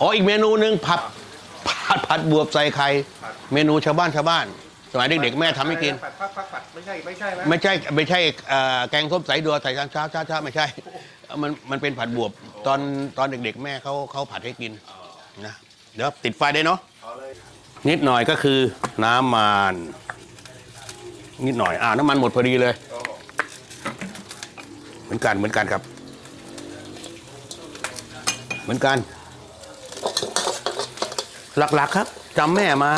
อ๋ออีกเมนูหนึ่งผัดผัดผัดบวบใส่ไข่เมนูชาวบ้านชาวบ้าน สมัยเด็กๆแม่ทำให้กิน ผัดผัดผัดผัดไม่ใช่ไม่ใช่ไหมไม่ใช่ไม่ใช่เอ่อแกงส้มสายดัวใส่ช้าช้าช้าช้าไม่ใช่ มันมันเป็นผัดบวบตอนตอนเด็ก ๆ แม่เขาเขาผัดให้กินนะเดี๋ยวติดไฟได้เนาะนิดหน่อยก็คือน้ำมันนิดหน่อยอ่าน้ำมันหมดพอดีเลย เหมือนกันเหมือนกันครับ เหมือนกัน หลักๆ ครับจำแม่มา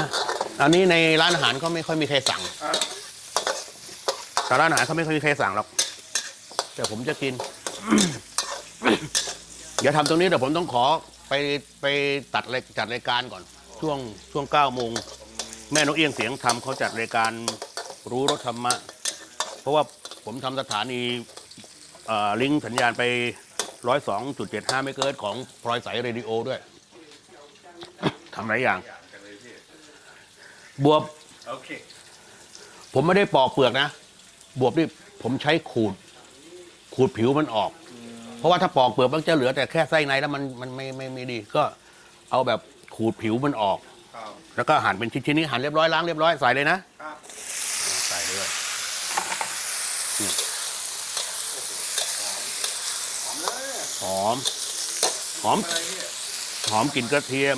อันนี้ในร้านอาหารก็ไม่ค่อยมีใครสั่งแต่ร้านอาหารเขาไม่ค่อยมีใครสั่งหรอกแต่ผมจะกิน เดี๋ยวทำตรงนี้เดี๋ยวผมต้องขอไปไปตัดรายจัดรายการก่อน ช่วงช่วงเก้าโมงแม่นกเอียงเสียงทำเขาจัดรายการรู้รถธรรมะ เพราะว่าผมทำสถานีเอ่อลิงก์สัญญาณไปร้อยสองจุดเจ็ดห้าไม่เกินของพลอยสายเรดิโอด้วย ทำหลายอย่างอย่างกันเลยพี่บวบ โอเค ผมไม่ได้ปอกเปลือกนะ บวบนี่ผมใช้ขูด ขูดผิวมันออก เพราะว่าถ้าปอกเปลือกมันจะเหลือแต่แค่ไส้ในแล้วมันมันไม่ไม่ไม่ดี ก็เอาแบบขูดผิวมันออก ครับแล้วก็หั่นเป็นชิ้นๆนี้หั่นเรียบร้อยล้างเรียบร้อยใส่เลยนะ ครับใส่เลยนี่หอมเลยหอม หอม อะไรพี่ หอมกลิ่นกระเทียม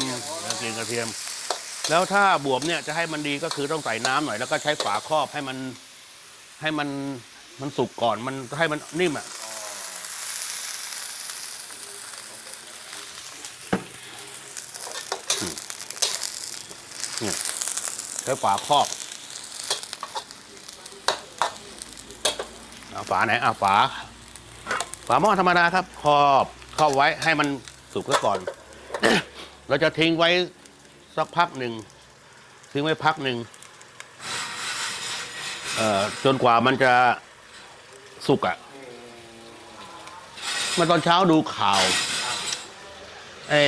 กลิ่นกระเทียม แล้วถ้าบวบเนี่ยจะให้มันดีก็คือต้องใส่น้ำหน่อย แล้วก็ใช้ฝาครอบให้มันให้มันมันสุกก่อนมันให้มันนิ่มอะใช้ฝาครอบฝาไหนอะฝา ฝาหม้อธรรมดาครับ ครอบครอบไว้ให้มันสุกซะก่อน เราจะทิ้งไว้สักพักหนึ่งทิ้งไว้พักหนึ่งจนกว่ามันจะสุกอะ่ะเมาตอนเช้าดูข่าวไอ้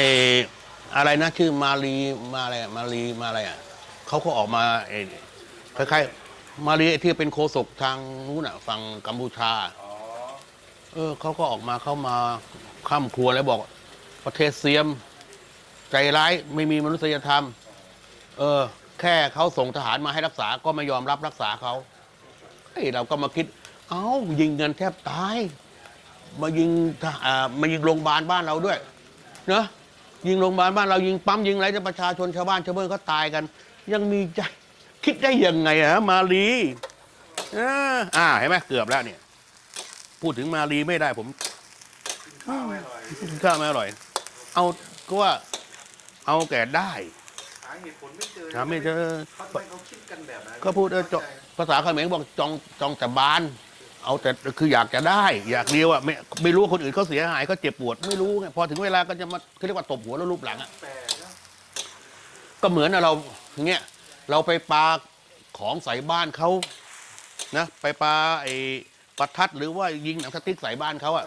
อะไรนะชื่อมารีมาอะไรอะมารีมาอะไรอะเขาก็ออกมาไอ้คล้ายๆมารีไอ้ที่เป็นโคศกทางนู้นอะฝั่งกัมพูชาอ๋อเออเขาก็ออกมาเข้ามาข้ามครัวแล้วบอกประเทศเสียม ใจร้ายไม่มีมนุษยธรรม เออ แค่เขาส่งทหารมาให้รักษาก็ไม่ยอมรับรักษาเขาเฮ้ยเราก็มาคิด เอ้ายิงกันแทบตาย มายิงทหอ่ามายิงโรงพยาบาลบ้านเราด้วยเนอะยิงโรงพยาบาลบ้านเรายิงปั๊มยิงอะไรจะประชาชนชาวบ้านชาวเมืองก็ตายกัน ยังมีใจคิดได้ยังไงอะมาลีอออ่าเห็นไหมเกือบแล้วเนี่ย พูดถึงมาลีไม่ได้ผมข้าวไม่อร่อยข้าวไม่อร่อยเอาก็ว่า เอาแก่ได้หาเหตุผลไม่เจอหาไม่เจอเขาทำไมเขาคิดกันแบบนั้นก็พูดเออจภาษาเขมรบอกจองจองแต่บาน เอาแต่คืออยากจะได้ อยากเดียวอะไม่ไม่รู้ว่าคนอื่นเขาเสียหายเขาเจ็บปวดไม่รู้ไงพอถึงเวลาก็จะมาเขาเรียกว่าตบหัวแล้วรูปหลังอะแปลกนะก็เหมือนเราเงี้ยเราไปปาของใส่บ้านเขานะไปปาไอ้ประทัดหรือว่ายิงหนังสติ๊กใส่บ้านเขาอะ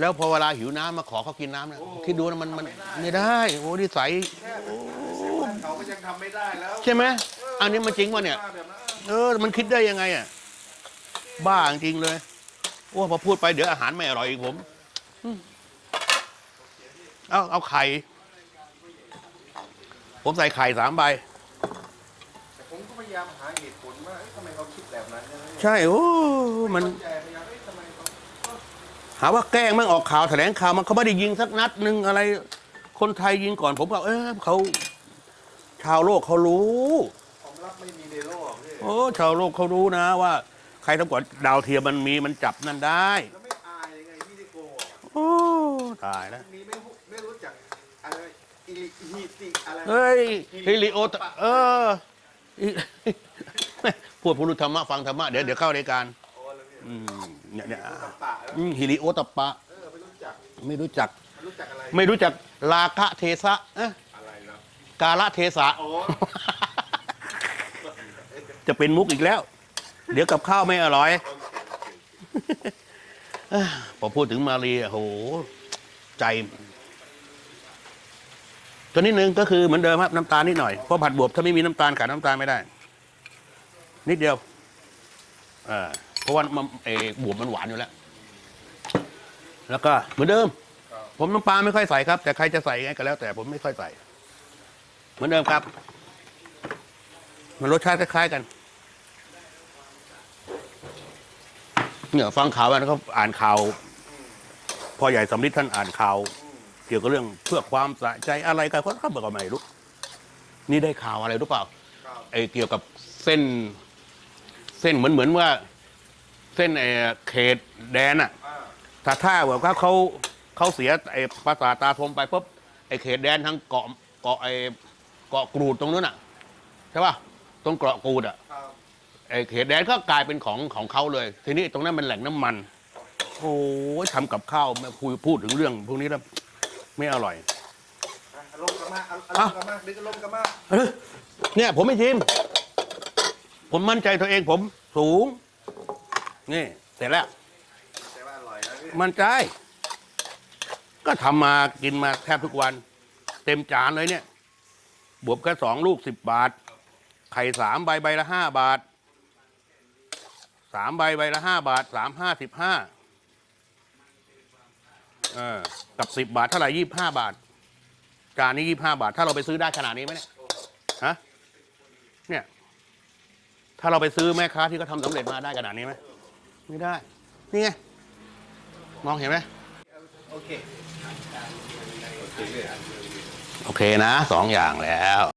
แล้วพอเวลาหิวน้ำมาขอเขากินน้ำนะคิดดูนะมันมันไม่ได้โอ้ดิสัยแค่เขาก็ยังทำไม่ได้แล้วใช่ไหมอันนี้มันจริงวะเนี่ยแบบนั้นเออ มันคิดได้ยังไงอะบ้าจริงๆเลยโอ้พอพูดไปเดี๋ยวอาหารไม่อร่อยอีกผมอืมเอาเอาไข่ ผมใส่ไข่สามใบแต่ผมก็พยายามหาเหตุผลว่าเอ๊ะทำไมเขาคิดแบบนั้นนะใช่โอ้มันแต่พยายามเอ๊ะทำไมเขา หาว่าแกล้งมั่งออกข่าวแถลงข่าวมันเขาไม่ได้ยิงสักนัดหนึ่งอะไร คนไทยยิงก่อนผมก็เออเขาชาวโลกเขารู้ความลับไม่มีในโลกพี่โอ้ชาวโลกเขารู้นะว่า ใครทั้งกว่าดาวเทียมมันมีมันจับนั่นได้แล้วไม่อายยังไงพี่ที่โกหกอะโอ้ตายแล้ว มีไม่รู้ไม่รู้จักอะไรอิลิฮิติอะไรเฮ้ยฮิริโอตเอออิ พูดพูดธรรมะฟังธรรมะเดี๋ยวเดี๋ยวเข้ารายการ โอ้แล้วพี่ อืม เนี่ยเนี่ยตับปะแล้วอืมฮิริโอตปะเออไม่รู้จักไม่รู้จักไม่รู้จักอะไรไม่รู้จักลาคะเทสะเอ๊ะอะไรเนาะกาละเทสะโอ้จะเป็นมุกอีกแล้ว เดี๋ยวกับข้าวไม่อร่อยเอ้อพอพูดถึงมาเรียโห ใจตัวนิดนึงก็คือเหมือนเดิมครับน้ำตาลนิดหน่อยเพราะผัดบวบถ้าไม่มีน้ำตาลขาดน้ำตาลไม่ได้ นิดเดียวเออ เพราะว่ามันเออบวบมันหวานอยู่แล้ว แล้วก็เหมือนเดิม ผมน้ำปลาไม่ค่อยใส่ครับ แต่ใครจะใส่ไงก็แล้ว แต่ผมไม่ค่อยใส่ เหมือนเดิมครับ มันรสชาติคล้ายๆกัน เนี่ยฟังข่าวมันเขาอ่านข่าวพ่อใหญ่สำลิดท่านอ่านข่าว เกี่ยวกับเรื่องเพื่อความสะใจอะไรกันเขาเขาบอกว่าไม่รู้นี่ได้ข่าวอะไรรู้เปล่าไอ้เกี่ยวกับเส้น เส้นเหมือนเหมือนว่า เส้นไอ้เขตแดนอะอ่าถ้าถ้าแบบว่าเขาเขาเสียไอ้ภาษาทตาทมไปปุ๊บไอ้เขตแดนทั้งเกาะเกาะไอ้เกาะกรูดตรงนั้นอะใช่ป่ะตรงเกาะกรูดอะครับไอ้เขตแดนก็กลายเป็นของของเขาเลย ทีนี้ตรงนั้นมันแหล่งน้ำมัน โอ้ยทำกับข้าวมาคุยพูดถึงเรื่อง พวกนี้แล้วไม่อร่อยอะอารมณ์กลับมาอารมณ์กลับมาดึงอารมณ์กลับมาเอ้ยเนี่ย ผมไม่ชิม ผมมั่นใจตัวเองผมสูง นี่เสร็จแล้ว แต่ว่าอร่อยนะพี่มันใจ ก็ทำมากินมาแทบทุกวัน เต็มจานเลยเนี่ย บวกแค่สองลูกสิบบาท ไข่สามใบใบละห้าบาท สามใบใบละห้าบาท สามห้าสิบห้าเออกับสิบบาทเท่าไหร่ยี่บห้าบาท จานนี้ยี่บห้าบาท ถ้าเราไปซื้อได้ขนาดนี้ไหมเนี่ย ฮะ เนี่ย ถ้าเราไปซื้อแม่ค้าที่เขาทำสำเร็จมาได้ขนาดนี้ไหม ไม่ได้ นี่ไง มองเห็นไหมโอเคโอเคนะสองอย่างแล้ว